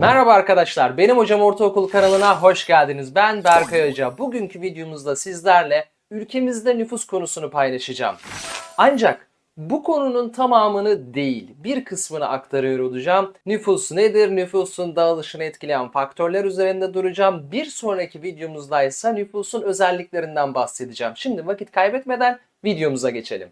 Merhaba arkadaşlar, benim Hocam Ortaokul kanalına hoş geldiniz. Ben Berkay Hoca. Bugünkü videomuzda sizlerle ülkemizde nüfus konusunu paylaşacağım. Ancak bu konunun tamamını değil, bir kısmını aktarıyor olacağım. Nüfus nedir? Nüfusun dağılışını etkileyen faktörler üzerinde duracağım. Bir sonraki videomuzda ise nüfusun özelliklerinden bahsedeceğim. Şimdi vakit kaybetmeden videomuza geçelim.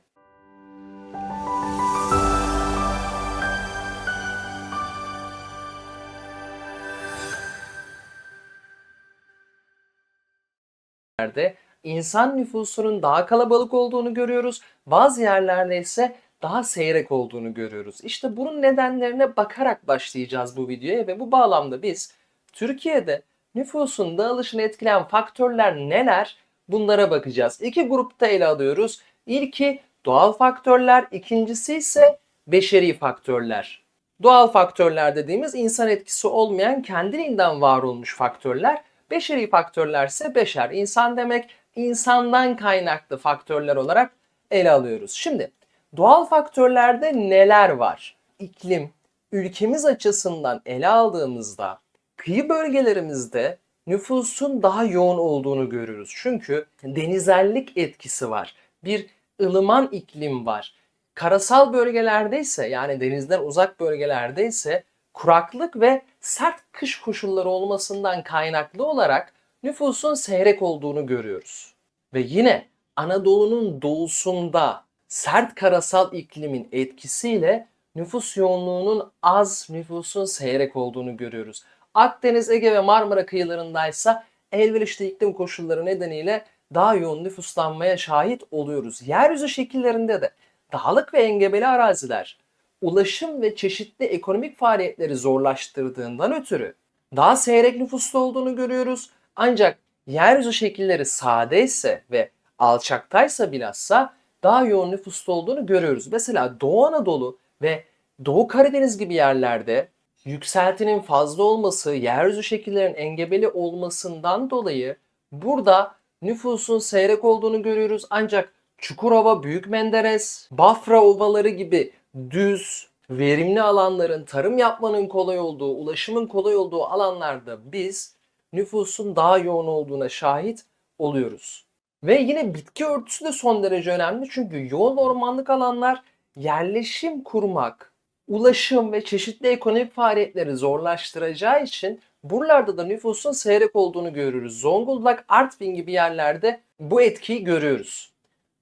Yerlerde insan nüfusunun daha kalabalık olduğunu görüyoruz. Bazı yerlerde ise daha seyrek olduğunu görüyoruz. İşte bunun nedenlerine bakarak başlayacağız bu videoya ve bu bağlamda biz Türkiye'de nüfusun dağılışını etkileyen faktörler neler? Bunlara bakacağız. İki grupta ele alıyoruz. İlki doğal faktörler, ikincisi ise beşeri faktörler. Doğal faktörler dediğimiz insan etkisi olmayan kendiliğinden var olmuş faktörler. Beşeri faktörler ise beşer. insan demek insandan kaynaklı faktörler olarak ele alıyoruz. Şimdi doğal faktörlerde neler var? İklim, ülkemiz açısından ele aldığımızda kıyı bölgelerimizde nüfusun daha yoğun olduğunu görürüz. Çünkü denizellik etkisi var. Bir ılıman iklim var. Karasal bölgelerde ise yani denizden uzak bölgelerde ise kuraklık ve sert kış koşulları olmasından kaynaklı olarak nüfusun seyrek olduğunu görüyoruz. Ve yine Anadolu'nun doğusunda sert karasal iklimin etkisiyle nüfus yoğunluğunun az, nüfusun seyrek olduğunu görüyoruz. Akdeniz, Ege ve Marmara kıyılarındaysa elverişli iklim koşulları nedeniyle daha yoğun nüfuslanmaya şahit oluyoruz. Yeryüzü şekillerinde de dağlık ve engebeli araziler ulaşım ve çeşitli ekonomik faaliyetleri zorlaştırdığından ötürü daha seyrek nüfuslu olduğunu görüyoruz. Ancak yeryüzü şekilleri sade ise ve alçaktaysa bilhassa daha yoğun nüfuslu olduğunu görüyoruz. Mesela Doğu Anadolu ve Doğu Karadeniz gibi yerlerde yükseltinin fazla olması, yeryüzü şekillerinin engebeli olmasından dolayı burada nüfusun seyrek olduğunu görüyoruz. Ancak Çukurova, Büyük Menderes, Bafra ovaları gibi düz, verimli alanların tarım yapmanın kolay olduğu, ulaşımın kolay olduğu alanlarda biz nüfusun daha yoğun olduğuna şahit oluyoruz. Ve yine bitki örtüsü de son derece önemli çünkü yoğun ormanlık alanlar yerleşim kurmak, ulaşım ve çeşitli ekonomik faaliyetleri zorlaştıracağı için buralarda da nüfusun seyrek olduğunu görürüz. Zonguldak, Artvin gibi yerlerde bu etkiyi görüyoruz.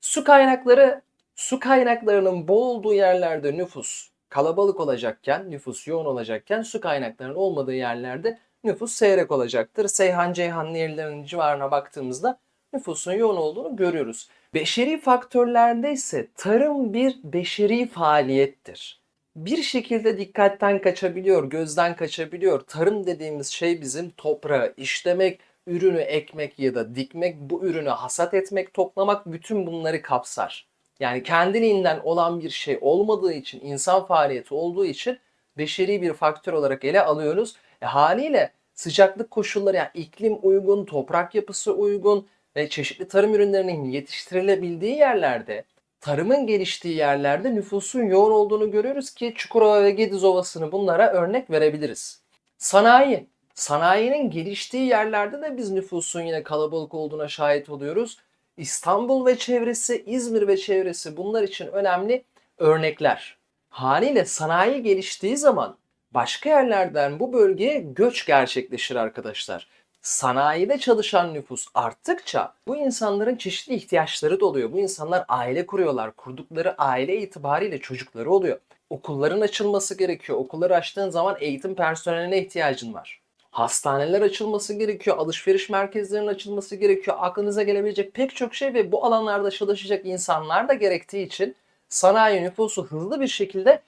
Su kaynakları su kaynaklarının bol olduğu yerlerde nüfus kalabalık olacakken, nüfus yoğun olacakken su kaynaklarının olmadığı yerlerde nüfus seyrek olacaktır. Seyhan Ceyhan nehirlerinin civarına baktığımızda nüfusun yoğun olduğunu görüyoruz. Beşeri faktörlerde ise tarım bir beşeri faaliyettir. Bir şekilde dikkatten kaçabiliyor, gözden kaçabiliyor. Tarım dediğimiz şey bizim toprağı işlemek, ürünü ekmek ya da dikmek, bu ürünü hasat etmek, toplamak bütün bunları kapsar. Yani kendiliğinden olan bir şey olmadığı için, insan faaliyeti olduğu için beşeri bir faktör olarak ele alıyoruz. E, haliyle sıcaklık koşulları yani iklim uygun, toprak yapısı uygun ve çeşitli tarım ürünlerinin yetiştirilebildiği yerlerde, tarımın geliştiği yerlerde nüfusun yoğun olduğunu görüyoruz ki Çukurova ve Gediz Ovası'nı bunlara örnek verebiliriz. Sanayi. Sanayinin geliştiği yerlerde de biz nüfusun yine kalabalık olduğuna şahit oluyoruz. İstanbul ve çevresi, İzmir ve çevresi bunlar için önemli örnekler. Haliyle sanayi geliştiği zaman başka yerlerden bu bölgeye göç gerçekleşir arkadaşlar. Sanayide çalışan nüfus arttıkça bu insanların çeşitli ihtiyaçları da. Bu insanlar aile kuruyorlar. Kurdukları aile itibariyle çocukları oluyor. Okulların açılması gerekiyor. Okulları açtığın zaman eğitim personeline ihtiyacın var. Hastaneler açılması gerekiyor, alışveriş merkezlerinin açılması gerekiyor. Aklınıza gelebilecek pek çok şey ve bu alanlarda çalışacak insanlar da gerektiği için sanayi nüfusu hızlı bir şekilde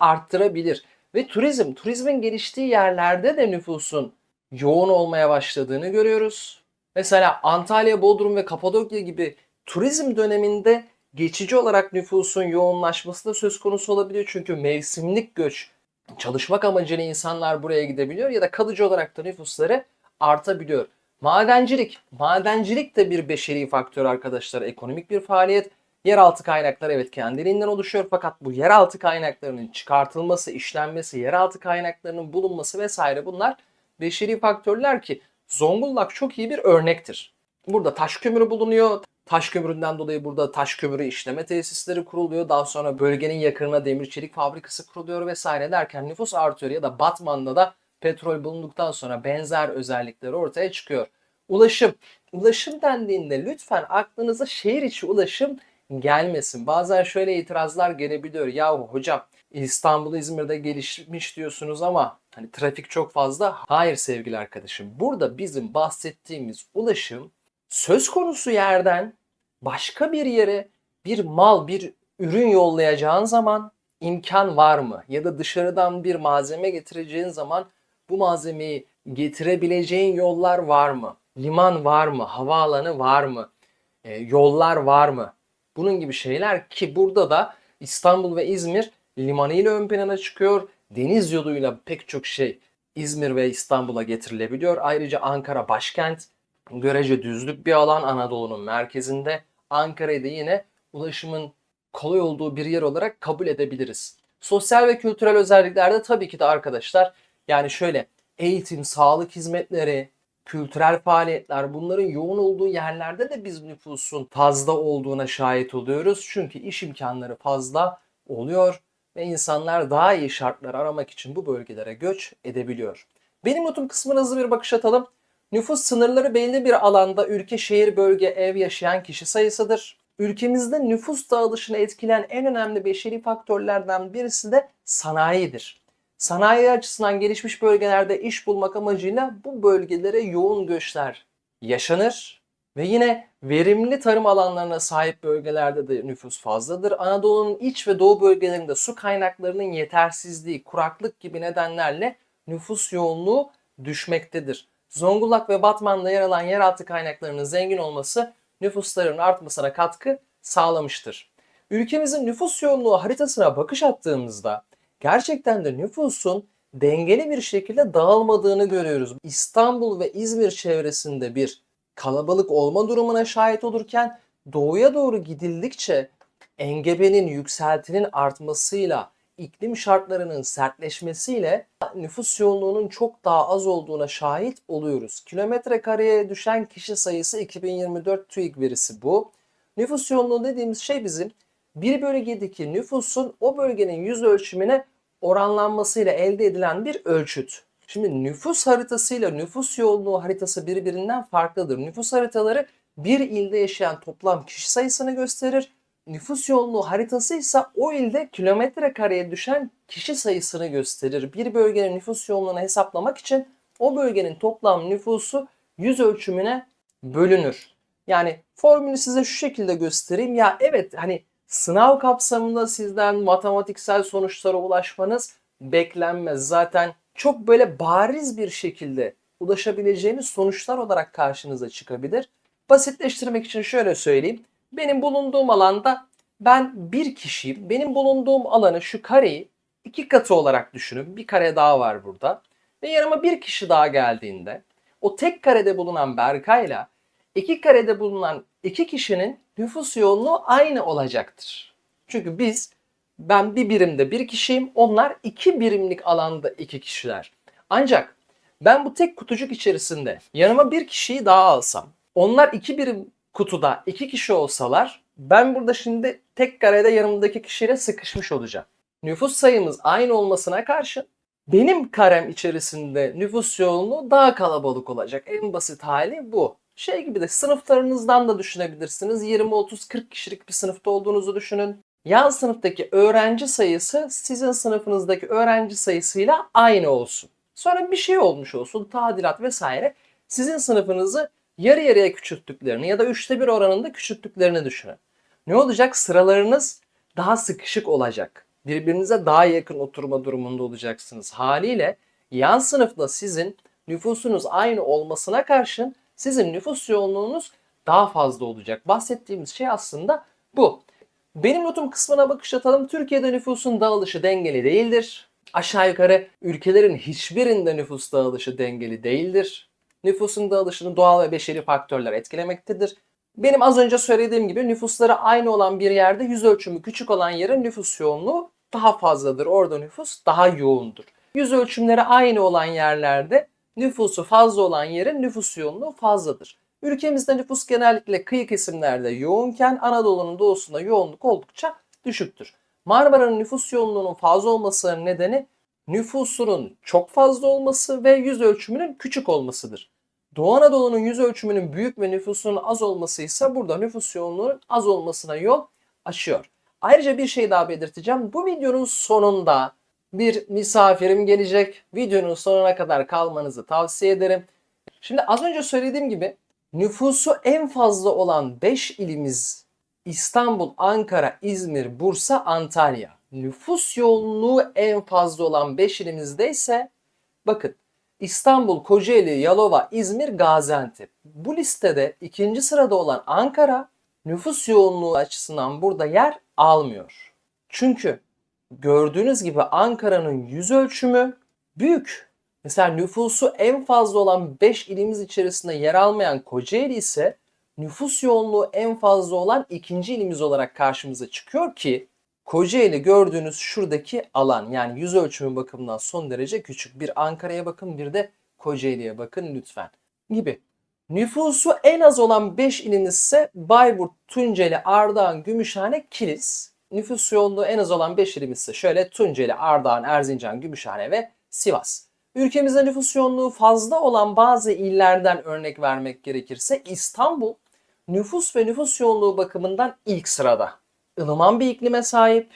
arttırabilir. Ve turizm, turizmin geliştiği yerlerde de nüfusun yoğun olmaya başladığını görüyoruz. Mesela Antalya, Bodrum ve Kapadokya gibi turizm döneminde geçici olarak nüfusun yoğunlaşması da söz konusu olabiliyor. Çünkü mevsimlik göç çalışmak amacıyla insanlar buraya gidebiliyor ya da kalıcı olarak da nüfusları artabiliyor. Madencilik. Madencilik de bir beşeri faktör arkadaşlar. Ekonomik bir faaliyet. Yeraltı kaynakları evet kendiliğinden oluşuyor fakat bu yeraltı kaynaklarının çıkartılması, işlenmesi, yeraltı kaynaklarının bulunması vesaire bunlar beşeri faktörler ki Zonguldak çok iyi bir örnektir. Burada taş kömürü bulunuyor. Taş kömüründen dolayı burada taş kömürü işleme tesisleri kuruluyor. Daha sonra bölgenin yakınına demir çelik fabrikası kuruluyor vesaire derken nüfus artıyor ya da Batman'da da petrol bulunduktan sonra benzer özellikleri ortaya çıkıyor. Ulaşım. Ulaşım dendiğinde lütfen aklınıza şehir içi ulaşım gelmesin. Bazen şöyle itirazlar gelebiliyor. Yahu hocam İstanbul, İzmir'de gelişmiş diyorsunuz ama hani trafik çok fazla. Hayır sevgili arkadaşım. Burada bizim bahsettiğimiz ulaşım söz konusu yerden başka bir yere bir mal, bir ürün yollayacağın zaman imkan var mı? Ya da dışarıdan bir malzeme getireceğin zaman bu malzemeyi getirebileceğin yollar var mı? Liman var mı? Havaalanı var mı? E, yollar var mı? Bunun gibi şeyler ki burada da İstanbul ve İzmir limanıyla ön plana çıkıyor. Deniz yoluyla pek çok şey İzmir ve İstanbul'a getirilebiliyor. Ayrıca Ankara başkent, görece düzlük bir alan Anadolu'nun merkezinde. Ankara'yı da yine ulaşımın kolay olduğu bir yer olarak kabul edebiliriz. Sosyal ve kültürel özelliklerde tabii ki de arkadaşlar yani şöyle eğitim, sağlık hizmetleri, kültürel faaliyetler bunların yoğun olduğu yerlerde de biz nüfusun fazla olduğuna şahit oluyoruz. Çünkü iş imkanları fazla oluyor ve insanlar daha iyi şartlar aramak için bu bölgelere göç edebiliyor. Benim notum kısmına hızlı bir bakış atalım. Nüfus sınırları belli bir alanda ülke, şehir, bölge, ev yaşayan kişi sayısıdır. Ülkemizde nüfus dağılışını etkileyen en önemli beşeri faktörlerden birisi de sanayidir. Sanayi açısından gelişmiş bölgelerde iş bulmak amacıyla bu bölgelere yoğun göçler yaşanır ve yine verimli tarım alanlarına sahip bölgelerde de nüfus fazladır. Anadolu'nun iç ve doğu bölgelerinde su kaynaklarının yetersizliği, kuraklık gibi nedenlerle nüfus yoğunluğu düşmektedir. Zonguldak ve Batman'da yer alan yeraltı kaynaklarının zengin olması nüfusların artmasına katkı sağlamıştır. Ülkemizin nüfus yoğunluğu haritasına bakış attığımızda gerçekten de nüfusun dengeli bir şekilde dağılmadığını görüyoruz. İstanbul ve İzmir çevresinde bir kalabalık olma durumuna şahit olurken doğuya doğru gidildikçe engebenin yükseltinin artmasıyla iklim şartlarının sertleşmesiyle nüfus yoğunluğunun çok daha az olduğuna şahit oluyoruz. Kilometre kareye düşen kişi sayısı 2024 TÜİK verisi bu. Nüfus yoğunluğu dediğimiz şey bizim bir bölgedeki nüfusun o bölgenin yüz ölçümüne oranlanmasıyla elde edilen bir ölçüt. Şimdi nüfus haritasıyla nüfus yoğunluğu haritası birbirinden farklıdır. Nüfus haritaları bir ilde yaşayan toplam kişi sayısını gösterir. Nüfus yoğunluğu haritası ise o ilde kilometre kareye düşen kişi sayısını gösterir. Bir bölgenin nüfus yoğunluğunu hesaplamak için o bölgenin toplam nüfusu yüz ölçümüne bölünür. Yani formülü size şu şekilde göstereyim. Ya evet hani sınav kapsamında sizden matematiksel sonuçlara ulaşmanız beklenmez. Zaten çok böyle bariz bir şekilde ulaşabileceğiniz sonuçlar olarak karşınıza çıkabilir. Basitleştirmek için şöyle söyleyeyim. Benim bulunduğum alanda ben bir kişiyim. Benim bulunduğum alanı şu kareyi iki katı olarak düşünün. Bir kare daha var burada. Ve yanıma bir kişi daha geldiğinde o tek karede bulunan Berkay'la iki karede bulunan iki kişinin nüfus yoğunluğu aynı olacaktır. Çünkü biz ben bir birimde bir kişiyim, onlar iki birimlik alanda iki kişiler. Ancak ben bu tek kutucuk içerisinde yanıma bir kişiyi daha alsam, onlar iki birim kutuda iki kişi olsalar, ben burada şimdi tek karede yanımdaki kişiyle sıkışmış olacağım. Nüfus sayımız aynı olmasına karşın benim karem içerisinde nüfus yoğunluğu daha kalabalık olacak. En basit hali bu. Şey gibi de sınıflarınızdan da düşünebilirsiniz. 20, 30, 40 kişilik bir sınıfta olduğunuzu düşünün. Yan sınıftaki öğrenci sayısı sizin sınıfınızdaki öğrenci sayısıyla aynı olsun. Sonra bir şey olmuş olsun, tadilat vesaire. Sizin sınıfınızı yarı yarıya küçülttüklerini ya da üçte bir oranında küçülttüklerini düşünün. Ne olacak? Sıralarınız daha sıkışık olacak. Birbirinize daha yakın oturma durumunda olacaksınız. Haliyle yan sınıfla sizin nüfusunuz aynı olmasına karşın sizin nüfus yoğunluğunuz daha fazla olacak. Bahsettiğimiz şey aslında bu. Benim notum kısmına bakış atalım. Türkiye'de nüfusun dağılışı dengeli değildir. Aşağı yukarı ülkelerin hiçbirinde nüfus dağılışı dengeli değildir. Nüfusun dağılışını doğal ve beşeri faktörler etkilemektedir. Benim az önce söylediğim gibi nüfusları aynı olan bir yerde yüz ölçümü küçük olan yerin nüfus yoğunluğu daha fazladır. Orada nüfus daha yoğundur. Yüz ölçümleri aynı olan yerlerde nüfusu fazla olan yerin nüfus yoğunluğu fazladır. Ülkemizde nüfus genellikle kıyı kesimlerde yoğunken Anadolu'nun doğusunda yoğunluk oldukça düşüktür. Marmara'nın nüfus yoğunluğunun fazla olmasının nedeni nüfusunun çok fazla olması ve yüz ölçümünün küçük olmasıdır. Doğu Anadolu'nun yüz ölçümünün büyük ve nüfusunun az olması ise burada nüfus yoğunluğunun az olmasına yol açıyor. Ayrıca bir şey daha belirteceğim. Bu videonun sonunda bir misafirim gelecek. Videonun sonuna kadar kalmanızı tavsiye ederim. Şimdi az önce söylediğim gibi nüfusu en fazla olan 5 ilimiz İstanbul, Ankara, İzmir, Bursa, Antalya. Nüfus yoğunluğu en fazla olan 5 ilimizde ise bakın İstanbul, Kocaeli, Yalova, İzmir, Gaziantep. Bu listede ikinci sırada olan Ankara nüfus yoğunluğu açısından burada yer almıyor. Çünkü gördüğünüz gibi Ankara'nın yüz ölçümü büyük. Mesela nüfusu en fazla olan 5 ilimiz içerisinde yer almayan Kocaeli ise nüfus yoğunluğu en fazla olan ikinci ilimiz olarak karşımıza çıkıyor ki Kocaeli gördüğünüz şuradaki alan yani yüz ölçümü bakımından son derece küçük. Bir Ankara'ya bakın bir de Kocaeli'ye bakın lütfen gibi. Nüfusu en az olan 5 ilimiz ise Bayburt, Tunceli, Ardahan, Gümüşhane, Kilis. Nüfus yoğunluğu en az olan 5 ilimiz ise şöyle Tunceli, Ardahan, Erzincan, Gümüşhane ve Sivas. Ülkemizde nüfus yoğunluğu fazla olan bazı illerden örnek vermek gerekirse İstanbul nüfus ve nüfus yoğunluğu bakımından ilk sırada. Ilıman bir iklime sahip,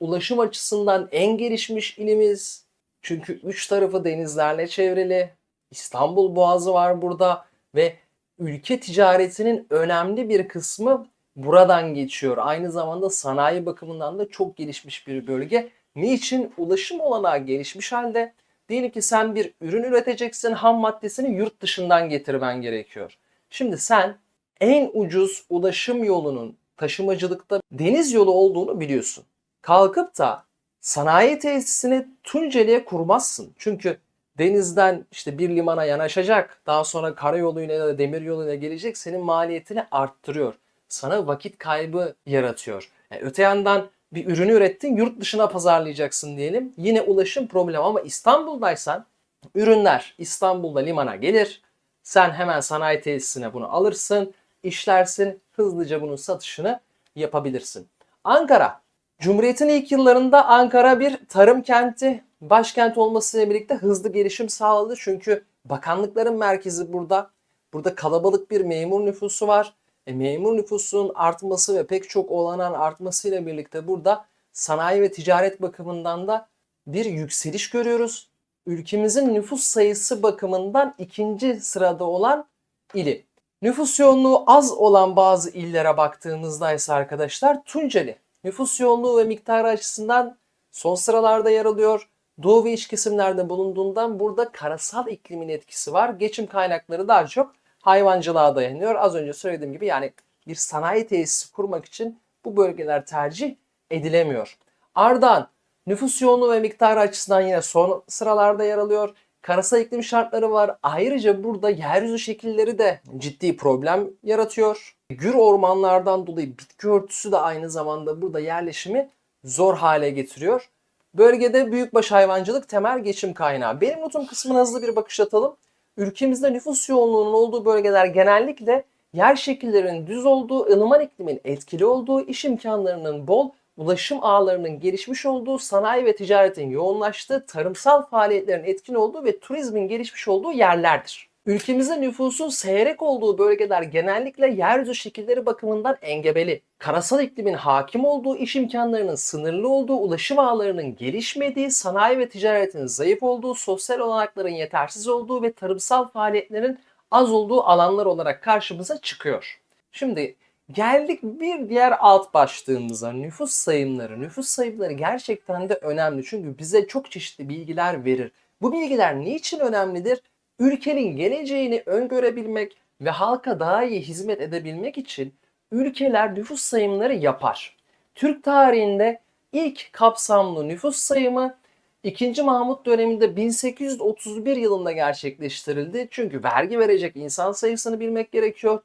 ulaşım açısından en gelişmiş ilimiz. Çünkü üç tarafı denizlerle çevrili. İstanbul Boğazı var burada ve ülke ticaretinin önemli bir kısmı buradan geçiyor. Aynı zamanda sanayi bakımından da çok gelişmiş bir bölge. Niçin? Ulaşım olanağı gelişmiş halde. Diyelim ki sen bir ürün üreteceksin, ham maddesini yurt dışından getirmen gerekiyor. Şimdi sen en ucuz ulaşım yolunun taşımacılıkta deniz yolu olduğunu biliyorsun. Kalkıp da sanayi tesisini Tunceli'ye kurmazsın. Çünkü denizden işte bir limana yanaşacak, daha sonra karayoluyla ya da demir yoluyla gelecek senin maliyetini arttırıyor. Sana vakit kaybı yaratıyor. Yani öte yandan bir ürünü ürettin, yurt dışına pazarlayacaksın diyelim. Yine ulaşım problem ama İstanbul'daysan ürünler İstanbul'da limana gelir. Sen hemen sanayi tesisine bunu alırsın, işlersin, hızlıca bunun satışını yapabilirsin. Ankara. Cumhuriyet'in ilk yıllarında Ankara bir tarım kenti, başkent olmasıyla birlikte hızlı gelişim sağladı. Çünkü bakanlıkların merkezi burada. Burada kalabalık bir memur nüfusu var. E, memur nüfusunun artması ve pek çok olanan artmasıyla birlikte burada sanayi ve ticaret bakımından da bir yükseliş görüyoruz. Ülkemizin nüfus sayısı bakımından ikinci sırada olan ili. Nüfus yoğunluğu az olan bazı illere baktığımızda ise arkadaşlar Tunceli. Nüfus yoğunluğu ve miktarı açısından son sıralarda yer alıyor. Doğu ve iç kesimlerde bulunduğundan burada karasal iklimin etkisi var. Geçim kaynakları daha çok hayvancılığa dayanıyor. Az önce söylediğim gibi yani bir sanayi tesisi kurmak için bu bölgeler tercih edilemiyor. Ardahan nüfus yoğunluğu ve miktarı açısından yine son sıralarda yer alıyor. Karasal iklim şartları var. Ayrıca burada yeryüzü şekilleri de ciddi problem yaratıyor. Gür ormanlardan dolayı bitki örtüsü de aynı zamanda burada yerleşimi zor hale getiriyor. Bölgede büyükbaş hayvancılık temel geçim kaynağı. Benim notum kısmına hızlı bir bakış atalım. Ülkemizde nüfus yoğunluğunun olduğu bölgeler genellikle yer şekillerinin düz olduğu, ılıman iklimin etkili olduğu, iş imkanlarının bol, ulaşım ağlarının gelişmiş olduğu, sanayi ve ticaretin yoğunlaştığı, tarımsal faaliyetlerin etkin olduğu ve turizmin gelişmiş olduğu yerlerdir. Ülkemizde nüfusun seyrek olduğu bölgeler genellikle yeryüzü şekilleri bakımından engebeli. Karasal iklimin hakim olduğu, iş imkanlarının sınırlı olduğu, ulaşım ağlarının gelişmediği, sanayi ve ticaretin zayıf olduğu, sosyal olanakların yetersiz olduğu ve tarımsal faaliyetlerin az olduğu alanlar olarak karşımıza çıkıyor. Şimdi geldik bir diğer alt başlığımıza nüfus sayımları. Nüfus sayımları gerçekten de önemli çünkü bize çok çeşitli bilgiler verir. Bu bilgiler niçin önemlidir? Ülkenin geleceğini öngörebilmek ve halka daha iyi hizmet edebilmek için ülkeler nüfus sayımları yapar. Türk tarihinde ilk kapsamlı nüfus sayımı 2. Mahmut döneminde 1831 yılında gerçekleştirildi. Çünkü vergi verecek insan sayısını bilmek gerekiyor.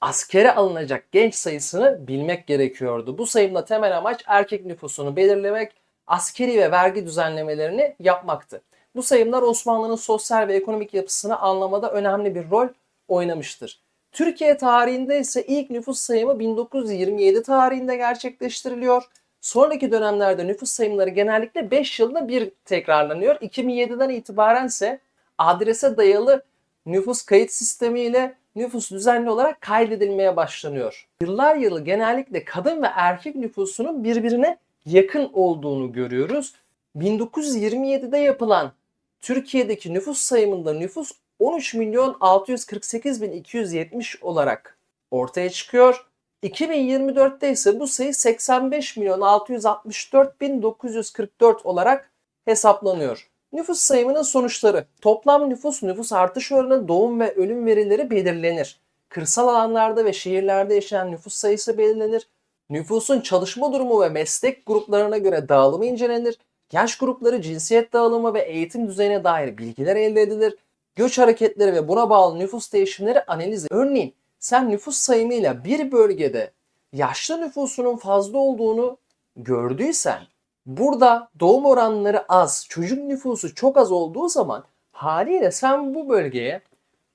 Askere alınacak genç sayısını bilmek gerekiyordu. Bu sayımda temel amaç erkek nüfusunu belirlemek, askeri ve vergi düzenlemelerini yapmaktı. Bu sayımlar Osmanlı'nın sosyal ve ekonomik yapısını anlamada önemli bir rol oynamıştır. Türkiye tarihinde ise ilk nüfus sayımı 1927 tarihinde gerçekleştiriliyor. Sonraki dönemlerde nüfus sayımları genellikle 5 yılda bir tekrarlanıyor. 2007'den itibaren ise adrese dayalı nüfus kayıt sistemiyle nüfus düzenli olarak kaydedilmeye başlanıyor. Yıllar yılı genellikle kadın ve erkek nüfusunun birbirine yakın olduğunu görüyoruz. 1927'de yapılan Türkiye'deki nüfus sayımında nüfus 13 milyon 648 bin 270 olarak ortaya çıkıyor. 2024'te ise bu sayı 85 milyon 664 bin 944 olarak hesaplanıyor. Nüfus sayımının sonuçları. Toplam nüfus, nüfus artış oranı, doğum ve ölüm verileri belirlenir. Kırsal alanlarda ve şehirlerde yaşayan nüfus sayısı belirlenir. Nüfusun çalışma durumu ve meslek gruplarına göre dağılımı incelenir. Yaş grupları, cinsiyet dağılımı ve eğitim düzeyine dair bilgiler elde edilir. Göç hareketleri ve buna bağlı nüfus değişimleri analiz edilir. Örneğin sen nüfus sayımıyla bir bölgede yaşlı nüfusunun fazla olduğunu gördüysen burada doğum oranları az, çocuk nüfusu çok az olduğu zaman haliyle sen bu bölgeye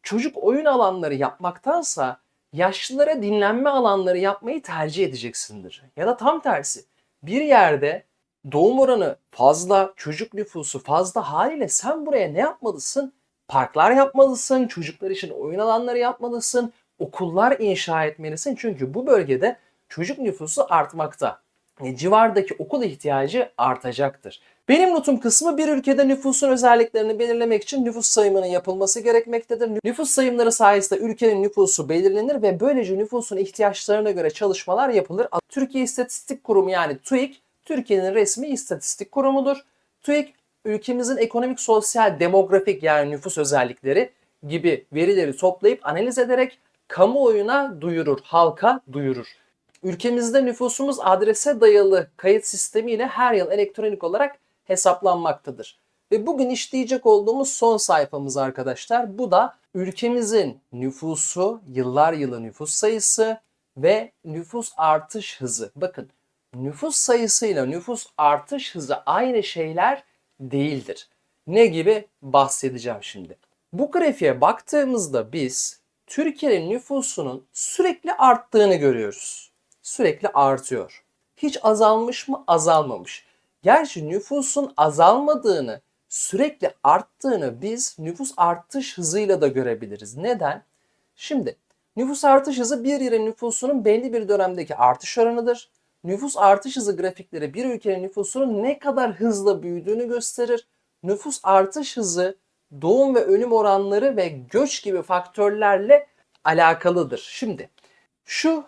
çocuk oyun alanları yapmaktansa yaşlılara dinlenme alanları yapmayı tercih edeceksindir. Ya da tam tersi bir yerde doğum oranı fazla, çocuk nüfusu fazla haliyle sen buraya ne yapmalısın? Parklar yapmalısın, çocuklar için oyun alanları yapmalısın, okullar inşa etmelisin. Çünkü bu bölgede çocuk nüfusu artmakta. E, civardaki okul ihtiyacı artacaktır. Benim notum kısmı bir ülkede nüfusun özelliklerini belirlemek için nüfus sayımının yapılması gerekmektedir. Nüfus sayımları sayesinde ülkenin nüfusu belirlenir ve böylece nüfusun ihtiyaçlarına göre çalışmalar yapılır. Türkiye İstatistik Kurumu yani TÜİK, Türkiye'nin resmi istatistik kurumudur. TÜİK ülkemizin ekonomik, sosyal, demografik yani nüfus özellikleri gibi verileri toplayıp analiz ederek kamuoyuna duyurur, halka duyurur. Ülkemizde nüfusumuz adrese dayalı kayıt sistemiyle her yıl elektronik olarak hesaplanmaktadır. Ve bugün işleyecek olduğumuz son sayfamız arkadaşlar. Bu da ülkemizin nüfusu, yıllar yılı nüfus sayısı ve nüfus artış hızı. Bakın nüfus sayısıyla nüfus artış hızı aynı şeyler değildir. Ne gibi bahsedeceğim şimdi. Bu grafiğe baktığımızda biz Türkiye'nin nüfusunun sürekli arttığını görüyoruz. Sürekli artıyor. Hiç azalmış mı? Azalmamış. Gerçi nüfusun azalmadığını, sürekli arttığını biz nüfus artış hızıyla da görebiliriz. Neden? Şimdi nüfus artış hızı bir yerin nüfusunun belli bir dönemdeki artış oranıdır. Nüfus artış hızı grafikleri bir ülkenin nüfusunun ne kadar hızla büyüdüğünü gösterir. Nüfus artış hızı doğum ve ölüm oranları ve göç gibi faktörlerle alakalıdır. Şimdi şu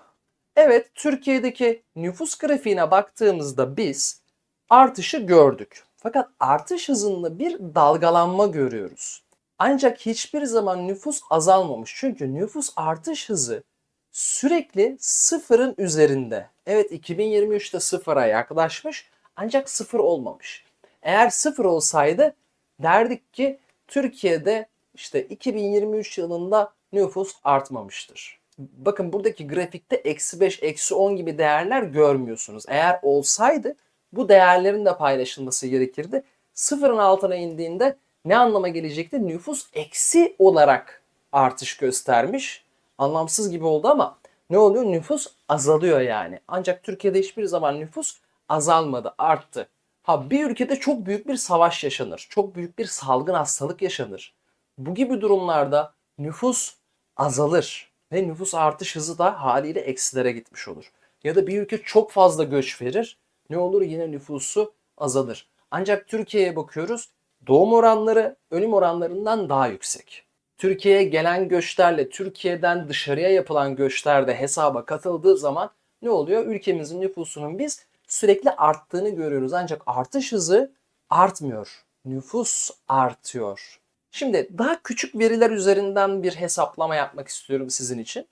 evet Türkiye'deki nüfus grafiğine baktığımızda biz artışı gördük. Fakat artış hızında bir dalgalanma görüyoruz. Ancak hiçbir zaman nüfus azalmamış. Çünkü nüfus artış hızı sürekli sıfırın üzerinde. Evet 2023'te sıfıra yaklaşmış ancak sıfır olmamış. Eğer sıfır olsaydı derdik ki Türkiye'de işte 2023 yılında nüfus artmamıştır. Bakın buradaki grafikte eksi 5, eksi 10 gibi değerler görmüyorsunuz. Eğer olsaydı bu değerlerin de paylaşılması gerekirdi. Sıfırın altına indiğinde ne anlama gelecekti? Nüfus eksi olarak artış göstermiş. Anlamsız gibi oldu ama ne oluyor? Nüfus azalıyor yani. Ancak Türkiye'de hiçbir zaman nüfus azalmadı, arttı. Ha bir ülkede çok büyük bir savaş yaşanır. Çok büyük bir salgın hastalık yaşanır. Bu gibi durumlarda nüfus azalır ve nüfus artış hızı da haliyle eksilere gitmiş olur. Ya da bir ülke çok fazla göç verir. Ne olur yine nüfusu azalır. Ancak Türkiye'ye bakıyoruz. Doğum oranları ölüm oranlarından daha yüksek. Türkiye'ye gelen göçlerle Türkiye'den dışarıya yapılan göçler de hesaba katıldığı zaman ne oluyor? Ülkemizin nüfusunun biz sürekli arttığını görüyoruz. Ancak artış hızı artmıyor. Nüfus artıyor. Şimdi daha küçük veriler üzerinden bir hesaplama yapmak istiyorum sizin için.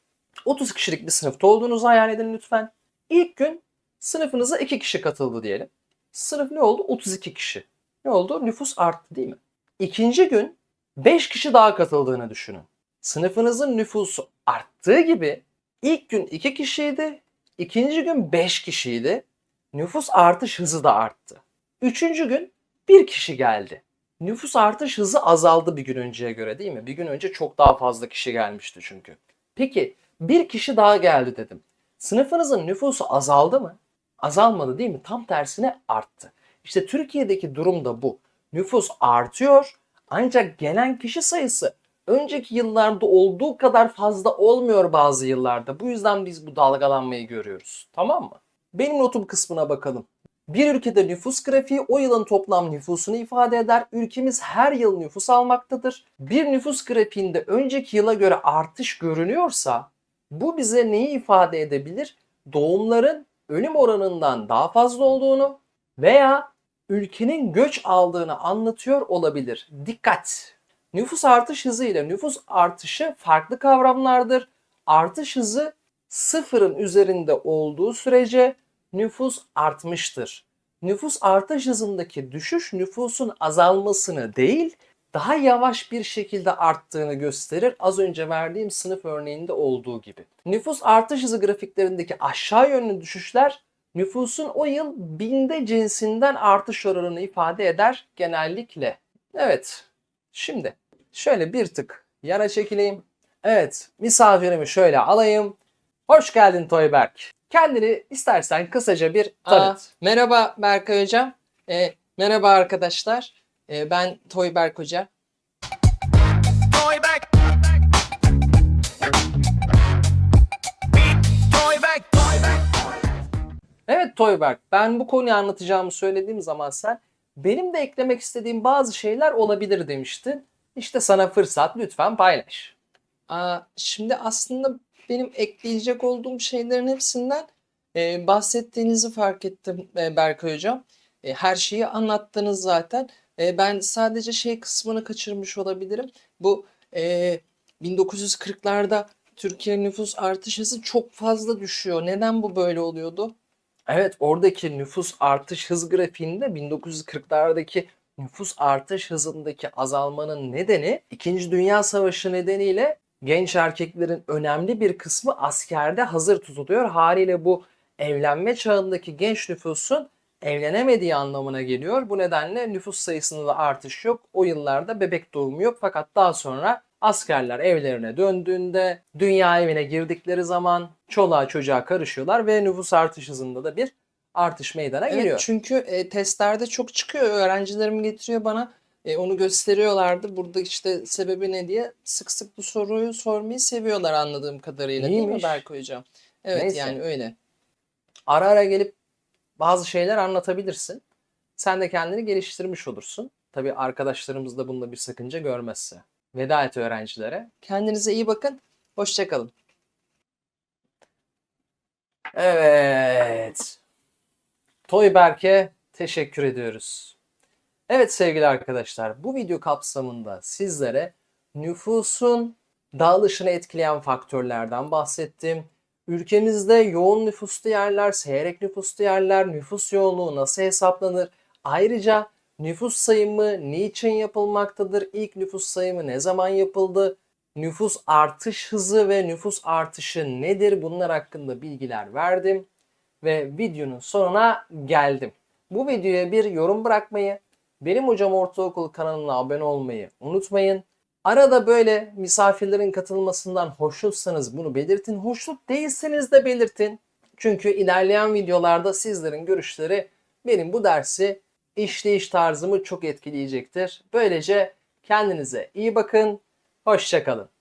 30 kişilik bir sınıfta olduğunuzu hayal edin lütfen. İlk gün sınıfınıza 2 kişi katıldı diyelim. Sınıf ne oldu? 32 kişi. Ne oldu? Nüfus arttı değil mi? İkinci gün 5 kişi daha katıldığını düşünün. Sınıfınızın nüfusu arttığı gibi İlk gün 2 kişiydi, ikinci gün 5 kişiydi. Nüfus artış hızı da arttı. Üçüncü gün bir kişi geldi. Nüfus artış hızı azaldı bir gün önceye göre değil mi? Bir gün önce çok daha fazla kişi gelmişti çünkü. Peki bir kişi daha geldi dedim. Sınıfınızın nüfusu azaldı mı? Azalmadı değil mi? Tam tersine arttı. İşte Türkiye'deki durum da bu. Nüfus artıyor ancak gelen kişi sayısı önceki yıllarda olduğu kadar fazla olmuyor bazı yıllarda. Bu yüzden biz bu dalgalanmayı görüyoruz. Tamam mı? Benim notum kısmına bakalım. Bir ülkede nüfus grafiği o yılın toplam nüfusunu ifade eder. Ülkemiz her yıl nüfus almaktadır. Bir nüfus grafiğinde önceki yıla göre artış görünüyorsa bu bize neyi ifade edebilir? Doğumların ölüm oranından daha fazla olduğunu veya ülkenin göç aldığını anlatıyor olabilir. Dikkat! Nüfus artış hızı ile nüfus artışı farklı kavramlardır. Artış hızı sıfırın üzerinde olduğu sürece nüfus artmıştır. Nüfus artış hızındaki düşüş nüfusun azalmasını değil, daha yavaş bir şekilde arttığını gösterir. Az önce verdiğim sınıf örneğinde olduğu gibi. Nüfus artış hızı grafiklerindeki aşağı yönlü düşüşler nüfusun o yıl binde cinsinden artış oranını ifade eder genellikle. Evet, şimdi şöyle bir tık yana çekileyim. Evet, misafirimi şöyle alayım. Hoş geldin Toyberk. Kendini istersen kısaca bir tanıt. Aa, merhaba Berkay Hocam. Ee, merhaba arkadaşlar. Ee, ben Toyberk Hoca. Evet Toyberk, ben bu konuyu anlatacağımı söylediğim zaman sen benim de eklemek istediğim bazı şeyler olabilir demiştin. İşte sana fırsat lütfen paylaş. Aa, şimdi aslında benim ekleyecek olduğum şeylerin hepsinden e, bahsettiğinizi fark ettim e, Berkay Hocam. E, her şeyi anlattınız zaten. E, ben sadece şey kısmını kaçırmış olabilirim. Bu e, 1940'larda Türkiye nüfus artış hızı çok fazla düşüyor. Neden bu böyle oluyordu? Evet oradaki nüfus artış hız grafiğinde 1940'lardaki nüfus artış hızındaki azalmanın nedeni 2. Dünya Savaşı nedeniyle genç erkeklerin önemli bir kısmı askerde hazır tutuluyor. Haliyle bu evlenme çağındaki genç nüfusun evlenemediği anlamına geliyor. Bu nedenle nüfus sayısında da artış yok. O yıllarda bebek doğumu yok fakat daha sonra askerler evlerine döndüğünde dünya evine girdikleri zaman çoluğa çocuğa karışıyorlar ve nüfus artış hızında da bir artış meydana Evet, geliyor. çünkü e, testlerde çok çıkıyor. Öğrencilerim getiriyor bana. E, onu gösteriyorlardı. Burada işte sebebi ne diye sık sık bu soruyu sormayı seviyorlar anladığım kadarıyla değil mi İyiymiş. Berkay Hocam? Evet Neyse. yani öyle. Ara ara gelip bazı şeyler anlatabilirsin. Sen de kendini geliştirmiş olursun. Tabii arkadaşlarımız da bunda bir sakınca görmezse. Veda et öğrencilere. Kendinize iyi bakın. Hoşça kalın. Evet. Toyberk'e teşekkür ediyoruz. Evet sevgili arkadaşlar, bu video kapsamında sizlere nüfusun dağılışını etkileyen faktörlerden bahsettim. Ülkemizde yoğun nüfuslu yerler, seyrek nüfuslu yerler, nüfus yoğunluğu nasıl hesaplanır? Ayrıca nüfus sayımı niçin yapılmaktadır? İlk nüfus sayımı ne zaman yapıldı? Nüfus artış hızı ve nüfus artışı nedir? Bunlar hakkında bilgiler verdim ve videonun sonuna geldim. Bu videoya bir yorum bırakmayı, benim Hocam Ortaokul kanalına abone olmayı unutmayın. Arada böyle misafirlerin katılmasından hoşnutsanız bunu belirtin. Hoşnut değilseniz de belirtin. Çünkü ilerleyen videolarda sizlerin görüşleri benim bu dersi işleyiş tarzımı çok etkileyecektir. Böylece kendinize iyi bakın. Hoşçakalın.